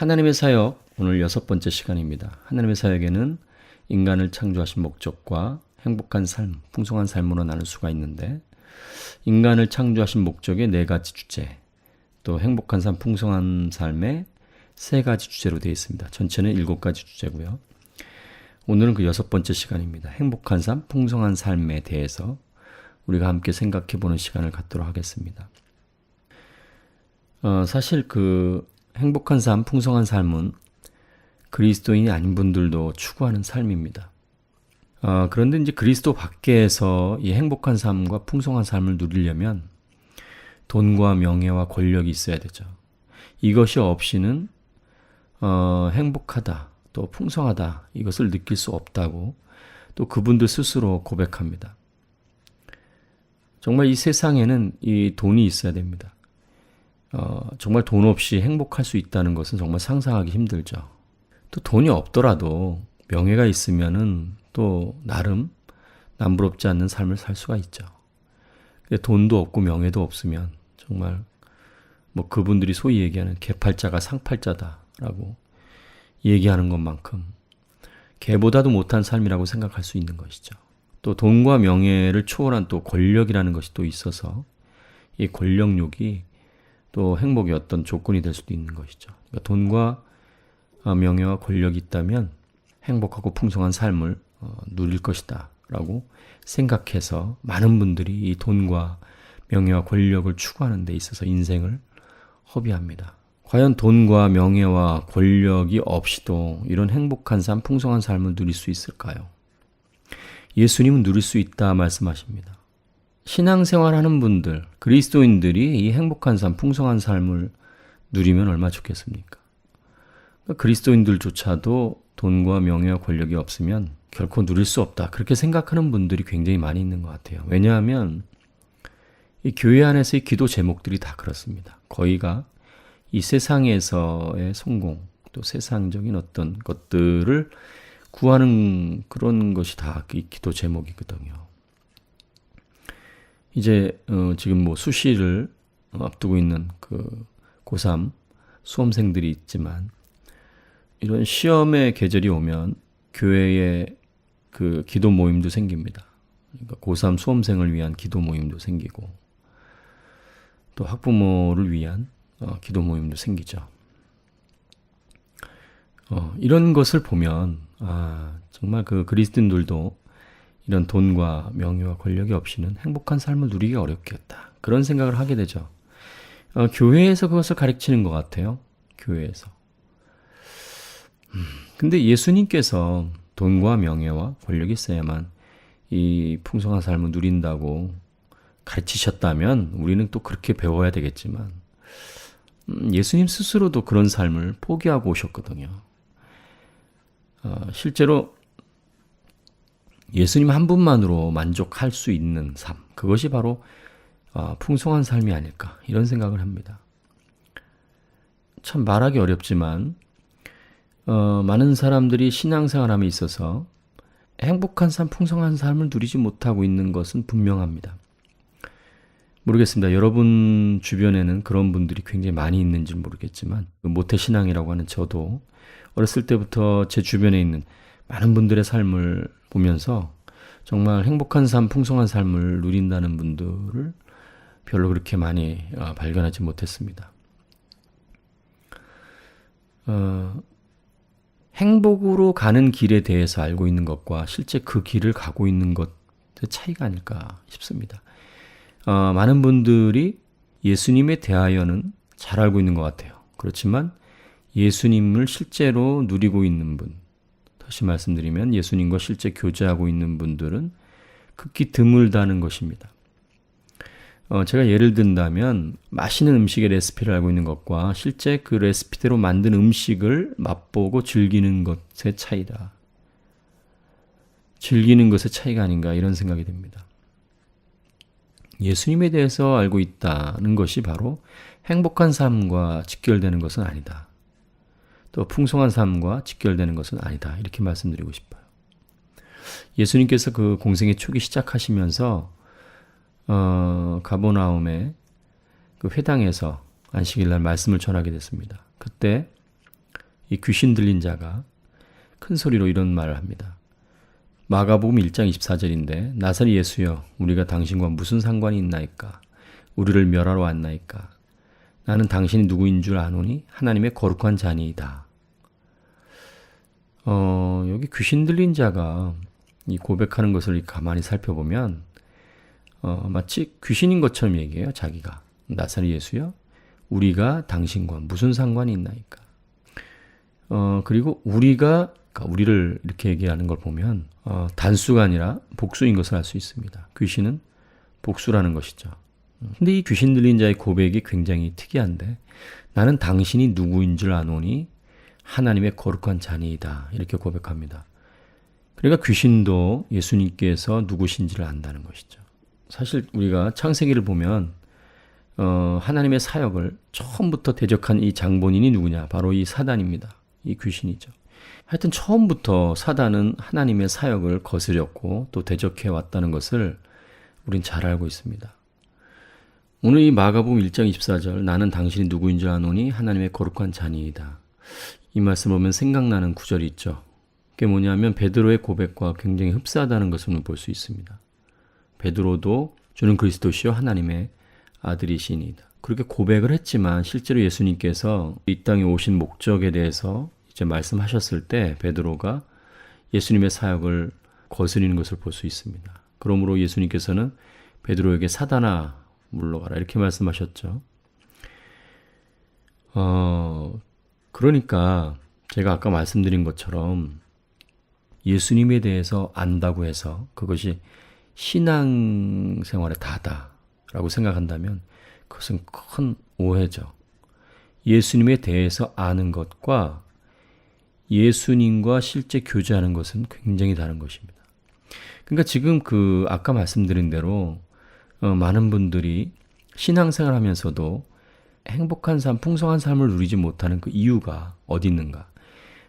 하나님의 사역 오늘 여섯 번째 시간입니다. 하나님의 사역에는 인간을 창조하신 목적과 행복한 삶, 풍성한 삶으로 나눌 수가 있는데 인간을 창조하신 목적의 네 가지 주제, 또 행복한 삶, 풍성한 삶의 세 가지 주제로 되어 있습니다. 전체는 일곱 가지 주제고요. 오늘은 그 여섯 번째 시간입니다. 행복한 삶, 풍성한 삶에 대해서 우리가 함께 생각해 보는 시간을 갖도록 하겠습니다. 어, 사실 그 행복한 삶, 풍성한 삶은 그리스도인이 아닌 분들도 추구하는 삶입니다. 어, 그런데 이제 그리스도 밖에서 이 행복한 삶과 풍성한 삶을 누리려면 돈과 명예와 권력이 있어야 되죠. 이것이 없이는 어, 행복하다, 또 풍성하다 이것을 느낄 수 없다고 또 그분들 스스로 고백합니다. 정말 이 세상에는 이 돈이 있어야 됩니다. 어, 정말 돈 없이 행복할 수 있다는 것은 정말 상상하기 힘들죠. 또 돈이 없더라도 명예가 있으면은 또 나름 남부럽지 않는 삶을 살 수가 있죠. 근데 돈도 없고 명예도 없으면 정말 뭐 그분들이 소위 얘기하는 개팔자가 상팔자다라고 얘기하는 것만큼 개보다도 못한 삶이라고 생각할 수 있는 것이죠. 또 돈과 명예를 초월한 또 권력이라는 것이 또 있어서 이 권력욕이 또 행복의 어떤 조건이 될 수도 있는 것이죠. 그러니까 돈과 아, 명예와 권력이 있다면 행복하고 풍성한 삶을 어, 누릴 것이다. 라고 생각해서 많은 분들이 이 돈과 명예와 권력을 추구하는 데 있어서 인생을 허비합니다. 과연 돈과 명예와 권력이 없이도 이런 행복한 삶, 풍성한 삶을 누릴 수 있을까요? 예수님은 누릴 수 있다 말씀하십니다. 신앙생활 하는 분들, 그리스도인들이 이 행복한 삶, 풍성한 삶을 누리면 얼마 좋겠습니까? 그러니까 그리스도인들조차도 돈과 명예와 권력이 없으면 결코 누릴 수 없다. 그렇게 생각하는 분들이 굉장히 많이 있는 것 같아요. 왜냐하면 이 교회 안에서의 기도 제목들이 다 그렇습니다. 거의가 이 세상에서의 성공, 또 세상적인 어떤 것들을 구하는 그런 것이 다 이 기도 제목이거든요. 이제 어 지금 뭐 수시를 앞두고 있는 그 고3 수험생들이 있지만 이런 시험의 계절이 오면 교회에 그 기도 모임도 생깁니다. 그러니까 고3 수험생을 위한 기도 모임도 생기고 또 학부모를 위한 어, 기도 모임도 생기죠. 어, 이런 것을 보면 아 정말 그 그리스도인들도 이런 돈과 명예와 권력이 없이는 행복한 삶을 누리기 어렵겠다. 그런 생각을 하게 되죠. 어, 교회에서 그것을 가르치는 것 같아요. 교회에서. 음, 근데 예수님께서 돈과 명예와 권력이 있어야만 이 풍성한 삶을 누린다고 가르치셨다면 우리는 또 그렇게 배워야 되겠지만 음, 예수님 스스로도 그런 삶을 포기하고 오셨거든요. 어, 실제로 예수님 한 분만으로 만족할 수 있는 삶, 그것이 바로 어, 풍성한 삶이 아닐까 이런 생각을 합니다. 참 말하기 어렵지만 어, 많은 사람들이 신앙생활함에 있어서 행복한 삶, 풍성한 삶을 누리지 못하고 있는 것은 분명합니다. 모르겠습니다. 여러분 주변에는 그런 분들이 굉장히 많이 있는지 모르겠지만 그 모태신앙이라고 하는 저도 어렸을 때부터 제 주변에 있는 많은 분들의 삶을 보면서 정말 행복한 삶, 풍성한 삶을 누린다는 분들을 별로 그렇게 많이 어, 발견하지 못했습니다. 어, 행복으로 가는 길에 대해서 알고 있는 것과 실제 그 길을 가고 있는 것의 차이가 아닐까 싶습니다. 어, 많은 분들이 예수님에 대하여는 잘 알고 있는 것 같아요. 그렇지만 예수님을 실제로 누리고 있는 분, 다시 말씀드리면 예수님과 실제 교제하고 있는 분들은 극히 드물다는 것입니다. 어, 제가 예를 든다면 맛있는 음식의 레시피를 알고 있는 것과 실제 그 레시피대로 만든 음식을 맛보고 즐기는 것의 차이다. 즐기는 것의 차이가 아닌가 이런 생각이 듭니다. 예수님에 대해서 알고 있다는 것이 바로 행복한 삶과 직결되는 것은 아니다. 또 풍성한 삶과 직결되는 것은 아니다. 이렇게 말씀드리고 싶어요. 예수님께서 그 공생의 초기 시작하시면서 어, 가보나움의 그 회당에서 안식일 날 말씀을 전하게 됐습니다. 그때 이 귀신 들린 자가 큰 소리로 이런 말을 합니다. 마가복음 1장 24절인데 나사렛 예수여 우리가 당신과 무슨 상관이 있나이까 우리를 멸하러 왔나이까 나는 당신이 누구인 줄 아노니 하나님의 거룩한 자니이다. 어, 여기 귀신 들린 자가 이 고백하는 것을 가만히 살펴보면 어, 마치 귀신인 것처럼 얘기해요. 자기가 나사렛 예수여 우리가 당신과 무슨 상관이 있나이까. 어, 그리고 우리가 그러니까 우리를 이렇게 얘기하는 걸 보면 어, 단수가 아니라 복수인 것을 알 수 있습니다. 귀신은 복수라는 것이죠. 근데 이 귀신 들린 자의 고백이 굉장히 특이한데 나는 당신이 누구인 줄 아노니 하나님의 거룩한 자니이다. 이렇게 고백합니다. 그러니까 귀신도 예수님께서 누구신지를 안다는 것이죠. 사실 우리가 창세기를 보면 어, 하나님의 사역을 처음부터 대적한 이 장본인이 누구냐? 바로 이 사단입니다. 이 귀신이죠. 하여튼 처음부터 사단은 하나님의 사역을 거스렸고 또 대적해 왔다는 것을 우린 잘 알고 있습니다. 오늘 이 마가복음 1장 24절 나는 당신이 누구인 줄 아노니 하나님의 거룩한 자니이다. 이 말씀 보면 생각나는 구절이 있죠. 그게 뭐냐면 베드로의 고백과 굉장히 흡사하다는 것을 볼 수 있습니다. 베드로도 주는 그리스도시요 하나님의 아들이시니이다. 그렇게 고백을 했지만 실제로 예수님께서 이 땅에 오신 목적에 대해서 이제 말씀하셨을 때 베드로가 예수님의 사역을 거스리는 것을 볼 수 있습니다. 그러므로 예수님께서는 베드로에게 사단아 물러가라 이렇게 말씀하셨죠. 어, 그러니까 제가 아까 말씀드린 것처럼 예수님에 대해서 안다고 해서 그것이 신앙생활의 다다라고 생각한다면 그것은 큰 오해죠. 예수님에 대해서 아는 것과 예수님과 실제 교제하는 것은 굉장히 다른 것입니다. 그러니까 지금 그 아까 말씀드린 대로 어, 많은 분들이 신앙생활 하면서도 행복한 삶, 풍성한 삶을 누리지 못하는 그 이유가 어디 있는가?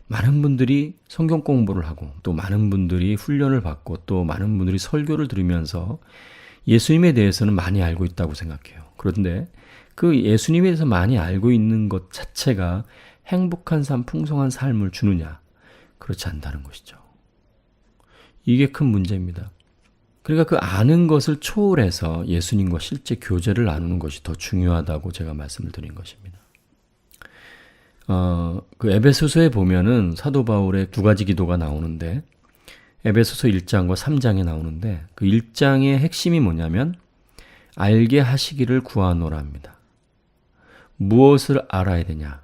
많은 분들이 성경 공부를 하고 또 많은 분들이 훈련을 받고 또 많은 분들이 설교를 들으면서 예수님에 대해서는 많이 알고 있다고 생각해요. 그런데 그 예수님에 대해서 많이 알고 있는 것 자체가 행복한 삶, 풍성한 삶을 주느냐? 그렇지 않다는 것이죠. 이게 큰 문제입니다. 그러니까 그 아는 것을 초월해서 예수님과 실제 교제를 나누는 것이 더 중요하다고 제가 말씀을 드린 것입니다. 어, 그 에베소서에 보면은 사도 바울의 두 가지 기도가 나오는데 에베소서 1장과 3장에 나오는데 그 1장의 핵심이 뭐냐면 알게 하시기를 구하노라 합니다. 무엇을 알아야 되냐?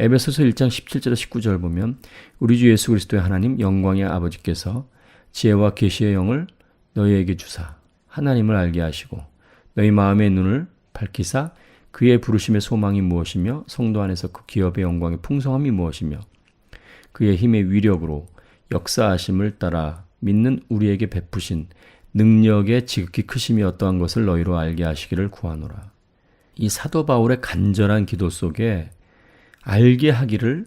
에베소서 1장 17절 19절 보면 우리 주 예수 그리스도의 하나님 영광의 아버지께서 지혜와 계시의 영을 너희에게 주사 하나님을 알게 하시고 너희 마음의 눈을 밝히사 그의 부르심의 소망이 무엇이며 성도 안에서 그 기업의 영광의 풍성함이 무엇이며 그의 힘의 위력으로 역사하심을 따라 믿는 우리에게 베푸신 능력의 지극히 크심이 어떠한 것을 너희로 알게 하시기를 구하노라. 이 사도 바울의 간절한 기도 속에 알게 하기를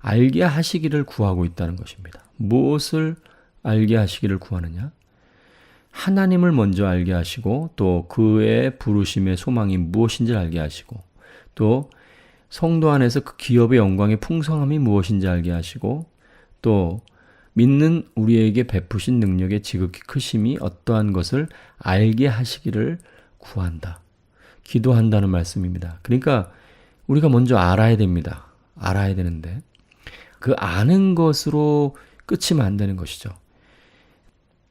알게 하시기를 구하고 있다는 것입니다. 무엇을 알게 하시기를 구하느냐? 하나님을 먼저 알게 하시고 또 그의 부르심의 소망이 무엇인지 알게 하시고 또 성도 안에서 그 기업의 영광의 풍성함이 무엇인지 알게 하시고 또 믿는 우리에게 베푸신 능력의 지극히 크심이 어떠한 것을 알게 하시기를 구한다. 기도한다는 말씀입니다. 그러니까 우리가 먼저 알아야 됩니다. 알아야 되는데 그 아는 것으로 끝이면 안 되는 것이죠.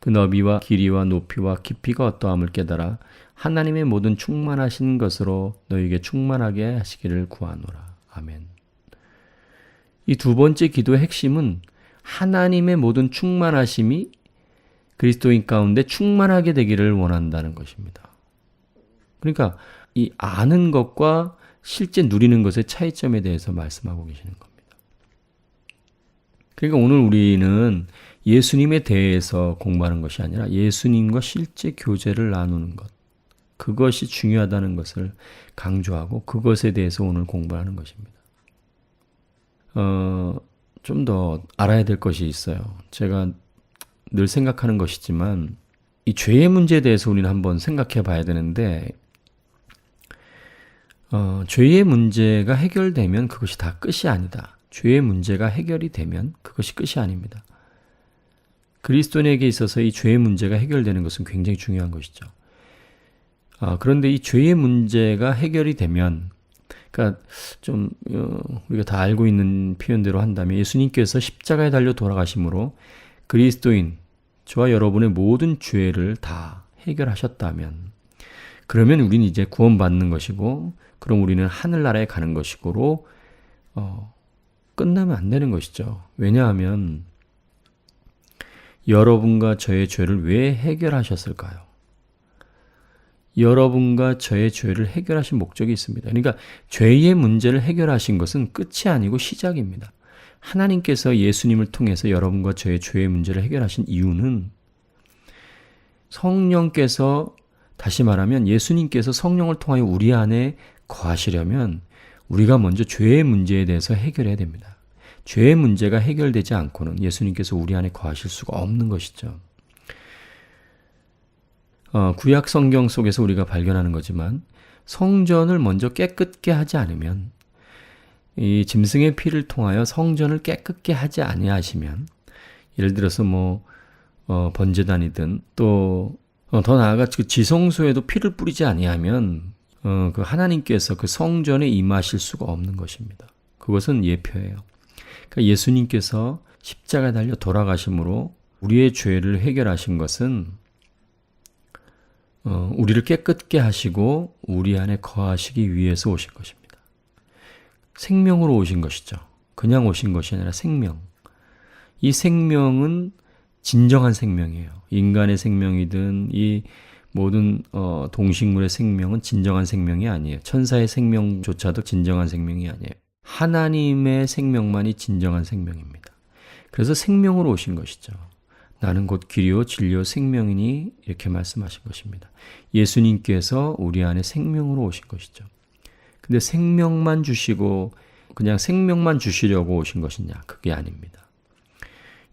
그 너비와 길이와 높이와 깊이가 어떠함을 깨달아 하나님의 모든 충만하신 것으로 너희에게 충만하게 하시기를 구하노라. 아멘. 이 두 번째 기도의 핵심은 하나님의 모든 충만하심이 그리스도인 가운데 충만하게 되기를 원한다는 것입니다. 그러니까 이 아는 것과 실제 누리는 것의 차이점에 대해서 말씀하고 계시는 겁니다. 그러니까 오늘 우리는 예수님에 대해서 공부하는 것이 아니라 예수님과 실제 교제를 나누는 것. 그것이 중요하다는 것을 강조하고 그것에 대해서 오늘 공부하는 것입니다. 어, 좀 더 알아야 될 것이 있어요. 제가 늘 생각하는 것이지만 이 죄의 문제에 대해서 우리는 한번 생각해 봐야 되는데 어, 죄의 문제가 해결되면 그것이 다 끝이 아니다. 죄의 문제가 해결이 되면 그것이 끝이 아닙니다. 그리스도인에게 있어서 이 죄의 문제가 해결되는 것은 굉장히 중요한 것이죠. 아, 그런데 이 죄의 문제가 해결이 되면, 그러니까 좀 어, 우리가 다 알고 있는 표현대로 한다면 예수님께서 십자가에 달려 돌아가심으로 그리스도인 저와 여러분의 모든 죄를 다 해결하셨다면, 그러면 우리는 이제 구원받는 것이고, 그럼 우리는 하늘나라에 가는 것이고로 어, 끝나면 안 되는 것이죠. 왜냐하면 여러분과 저의 죄를 왜 해결하셨을까요? 여러분과 저의 죄를 해결하신 목적이 있습니다. 그러니까 죄의 문제를 해결하신 것은 끝이 아니고 시작입니다. 하나님께서 예수님을 통해서 여러분과 저의 죄의 문제를 해결하신 이유는 성령께서 다시 말하면 예수님께서 성령을 통하여 우리 안에 거하시려면 우리가 먼저 죄의 문제에 대해서 해결해야 됩니다. 죄의 문제가 해결되지 않고는 예수님께서 우리 안에 거하실 수가 없는 것이죠. 어, 구약 성경 속에서 우리가 발견하는 거지만 성전을 먼저 깨끗게 하지 않으면 이 짐승의 피를 통하여 성전을 깨끗게 하지 아니하시면 예를 들어서 뭐 어, 번제단이든 또더 어, 나아가 그 지성소에도 피를 뿌리지 아니하면 어, 그 하나님께서 그 성전에 임하실 수가 없는 것입니다. 그것은 예표예요. 그러니까 예수님께서 십자가 달려 돌아가심으로 우리의 죄를 해결하신 것은 어, 우리를 깨끗게 하시고 우리 안에 거하시기 위해서 오신 것입니다. 생명으로 오신 것이죠. 그냥 오신 것이 아니라 생명. 이 생명은 진정한 생명이에요. 인간의 생명이든 이 모든 어, 동식물의 생명은 진정한 생명이 아니에요. 천사의 생명조차도 진정한 생명이 아니에요. 하나님의 생명만이 진정한 생명입니다. 그래서 생명으로 오신 것이죠. 나는 곧 길이요 진리요 생명이니 이렇게 말씀하신 것입니다. 예수님께서 우리 안에 생명으로 오신 것이죠. 근데 생명만 주시고 그냥 생명만 주시려고 오신 것이냐? 그게 아닙니다.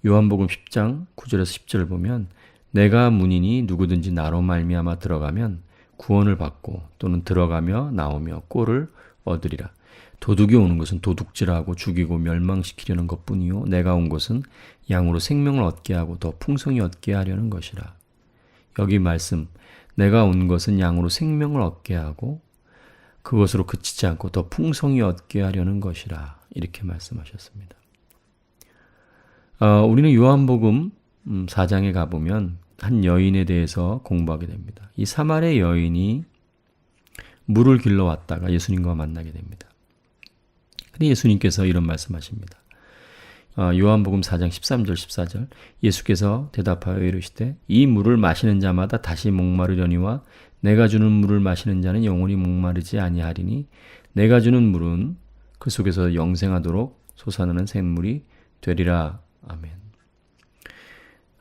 요한복음 10장 9절에서 10절을 보면 내가 문이니 누구든지 나로 말미암아 들어가면 구원을 받고 또는 들어가며 나오며 꼴을 얻으리라. 도둑이 오는 것은 도둑질하고 죽이고 멸망시키려는 것 뿐이요 내가 온 것은 양으로 생명을 얻게 하고 더 풍성히 얻게 하려는 것이라. 여기 말씀 내가 온 것은 양으로 생명을 얻게 하고 그것으로 그치지 않고 더 풍성히 얻게 하려는 것이라. 이렇게 말씀하셨습니다. 어, 우리는 요한복음 4장에 음, 가보면 한 여인에 대해서 공부하게 됩니다. 이 사마리아 여인이 물을 길러 왔다가 예수님과 만나게 됩니다. 근데 예수님께서 이런 말씀하십니다. 어, 요한복음 4장 13절 14절 예수께서 대답하여 이르시되 이 물을 마시는 자마다 다시 목마르려니와 내가 주는 물을 마시는 자는 영원히 목마르지 아니하리니 내가 주는 물은 그 속에서 영생하도록 솟아나는 샘물이 되리라 아멘.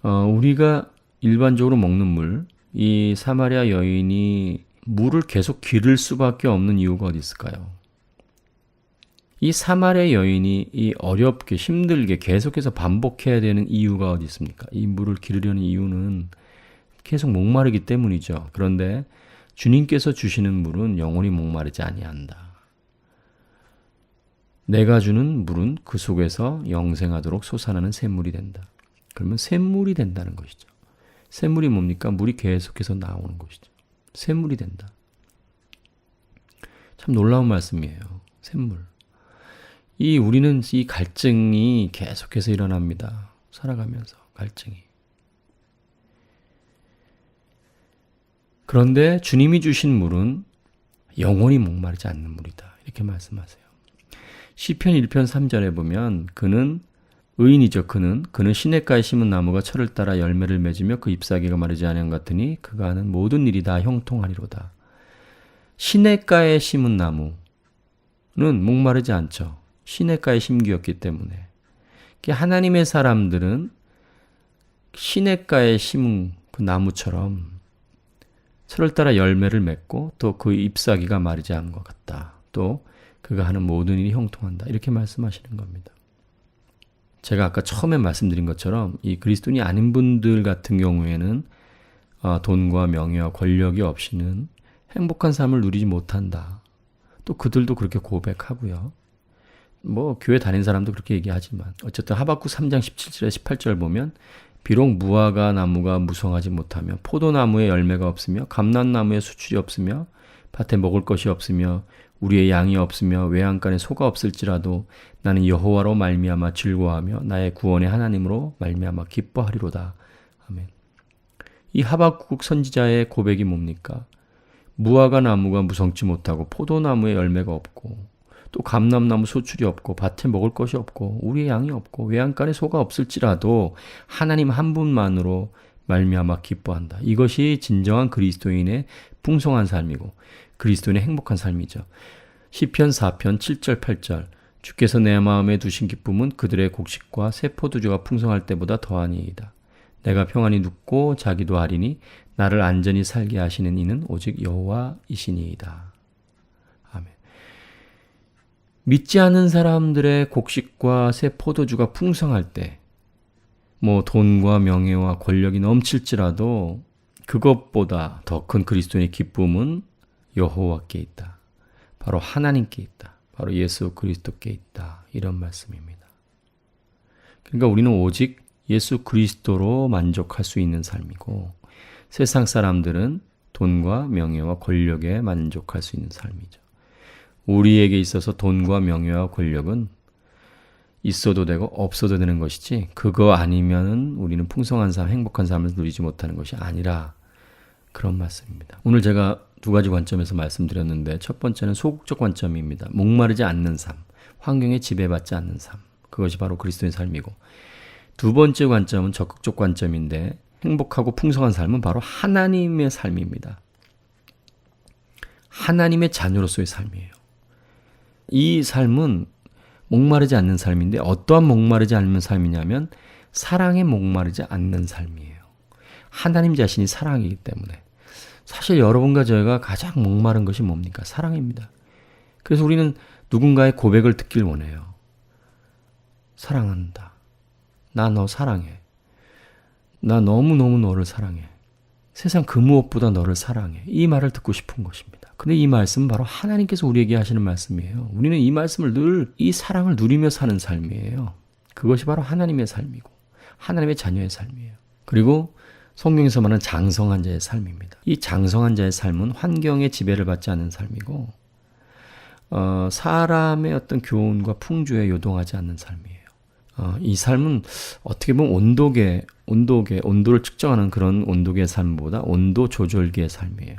어, 우리가 일반적으로 먹는 물, 이 사마리아 여인이 물을 계속 기를 수밖에 없는 이유가 어디 있을까요? 이 사마리아 여인이 이 어렵게 힘들게 계속해서 반복해야 되는 이유가 어디 있습니까? 이 물을 기르려는 이유는 계속 목마르기 때문이죠. 그런데 주님께서 주시는 물은 영원히 목마르지 아니한다. 내가 주는 물은 그 속에서 영생하도록 솟아나는 샘물이 된다. 그러면 샘물이 된다는 것이죠. 샘물이 뭡니까? 물이 계속해서 나오는 것이죠. 샘물이 된다. 참 놀라운 말씀이에요. 샘물. 이 우리는 이 갈증이 계속해서 일어납니다. 살아가면서 갈증이. 그런데 주님이 주신 물은 영원히 목마르지 않는 물이다. 이렇게 말씀하세요. 시편 1편 3절에 보면 그는 의인이죠 그는 그는 시냇가에 심은 나무가 철을 따라 열매를 맺으며 그 잎사귀가 마르지 않은 같으니 그가 하는 모든 일이 다 형통하리로다. 시냇가에 심은 나무는 목마르지 않죠. 시냇가에 심기였기 때문에 하나님의 사람들은 시냇가에 심은 그 나무처럼 철을 따라 열매를 맺고 또 그 잎사귀가 마르지 않은 것 같다. 또 그가 하는 모든 일이 형통한다. 이렇게 말씀하시는 겁니다. 제가 아까 처음에 말씀드린 것처럼 이 그리스도인이 아닌 분들 같은 경우에는 어, 돈과 명예와 권력이 없이는 행복한 삶을 누리지 못한다. 또 그들도 그렇게 고백하고요. 뭐 교회 다닌 사람도 그렇게 얘기하지만 어쨌든 하박국 3장 17절에 18절 보면 비록 무화과 나무가 무성하지 못하며 포도나무에 열매가 없으며 감람나무에 수출이 없으며 밭에 먹을 것이 없으며 우리의 양이 없으며 외양간에 소가 없을지라도 나는 여호와로 말미암아 즐거워하며 나의 구원의 하나님으로 말미암아 기뻐하리로다. 아멘. 이 하박국 선지자의 고백이 뭡니까? 무화과 나무가 무성치 못하고 포도나무에 열매가 없고 또 감람나무 소출이 없고 밭에 먹을 것이 없고 우리의 양이 없고 외양간에 소가 없을지라도 하나님 한 분만으로 말미암아 기뻐한다. 이것이 진정한 그리스도인의 풍성한 삶이고 그리스도인의 행복한 삶이죠. 시편 4편 7절 8절 주께서 내 마음에 두신 기쁨은 그들의 곡식과 새 포도주가 풍성할 때보다 더하니이다. 내가 평안히 눕고 자기도 하리니 나를 안전히 살게 하시는 이는 오직 여호와이시니이다. 믿지 않는 사람들의 곡식과 새 포도주가 풍성할 때, 뭐 돈과 명예와 권력이 넘칠지라도 그것보다 더 큰 그리스도의 기쁨은 여호와께 있다. 바로 하나님께 있다. 바로 예수 그리스도께 있다. 이런 말씀입니다. 그러니까 우리는 오직 예수 그리스도로 만족할 수 있는 삶이고 세상 사람들은 돈과 명예와 권력에 만족할 수 있는 삶이죠. 우리에게 있어서 돈과 명예와 권력은 있어도 되고 없어도 되는 것이지 그거 아니면은 우리는 풍성한 삶, 행복한 삶을 누리지 못하는 것이 아니라 그런 말씀입니다. 오늘 제가 두 가지 관점에서 말씀드렸는데 첫 번째는 소극적 관점입니다. 목마르지 않는 삶, 환경에 지배받지 않는 삶. 그것이 바로 그리스도의 삶이고 두 번째 관점은 적극적 관점인데 행복하고 풍성한 삶은 바로 하나님의 삶입니다. 하나님의 자녀로서의 삶이에요. 이 삶은 목마르지 않는 삶인데 어떠한 목마르지 않는 삶이냐면 사랑에 목마르지 않는 삶이에요. 하나님 자신이 사랑이기 때문에 사실 여러분과 저희가 가장 목마른 것이 뭡니까? 사랑입니다. 그래서 우리는 누군가의 고백을 듣길 원해요. 사랑한다. 나 너 사랑해. 나 너무너무 너를 사랑해. 세상 그 무엇보다 너를 사랑해. 이 말을 듣고 싶은 것입니다. 근데 이 말씀은 바로 하나님께서 우리에게 하시는 말씀이에요. 우리는 이 말씀을 늘 이 사랑을 누리며 사는 삶이에요. 그것이 바로 하나님의 삶이고 하나님의 자녀의 삶이에요. 그리고 성경에서 말하는 장성한 자의 삶입니다. 이 장성한 자의 삶은 환경의 지배를 받지 않는 삶이고 어, 사람의 어떤 교훈과 풍조에 요동하지 않는 삶이에요. 어, 이 삶은 어떻게 보면 온도계, 온도계, 온도를 측정하는 그런 온도계의 삶보다 온도 조절기의 삶이에요.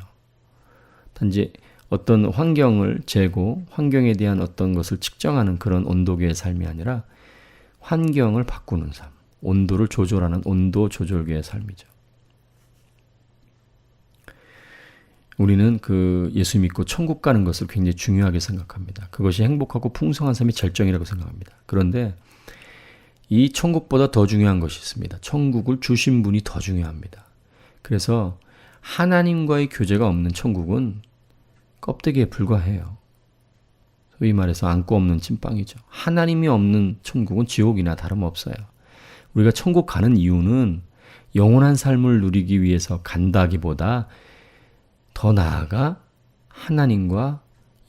단지 어떤 환경을 재고 환경에 대한 어떤 것을 측정하는 그런 온도계의 삶이 아니라 환경을 바꾸는 삶, 온도를 조절하는 온도 조절계의 삶이죠. 우리는 그 예수 믿고 천국 가는 것을 굉장히 중요하게 생각합니다. 그것이 행복하고 풍성한 삶의 절정이라고 생각합니다. 그런데 이 천국보다 더 중요한 것이 있습니다. 천국을 주신 분이 더 중요합니다. 그래서 하나님과의 교제가 없는 천국은 껍데기에 불과해요. 소위 말해서 안고 없는 찐빵이죠. 하나님이 없는 천국은 지옥이나 다름없어요. 우리가 천국 가는 이유는 영원한 삶을 누리기 위해서 간다기보다 더 나아가 하나님과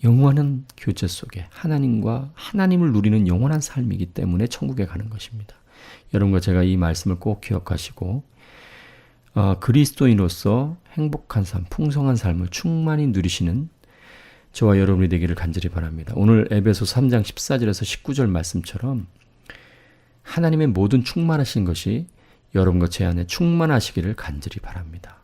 영원한 교제 속에 하나님과 하나님을 누리는 영원한 삶이기 때문에 천국에 가는 것입니다. 여러분과 제가 이 말씀을 꼭 기억하시고 어, 그리스도인으로서 행복한 삶, 풍성한 삶을 충만히 누리시는 저와 여러분이 되기를 간절히 바랍니다. 오늘 에베소 3장 14절에서 19절 말씀처럼 하나님의 모든 충만하신 것이 여러분과 제 안에 충만하시기를 간절히 바랍니다.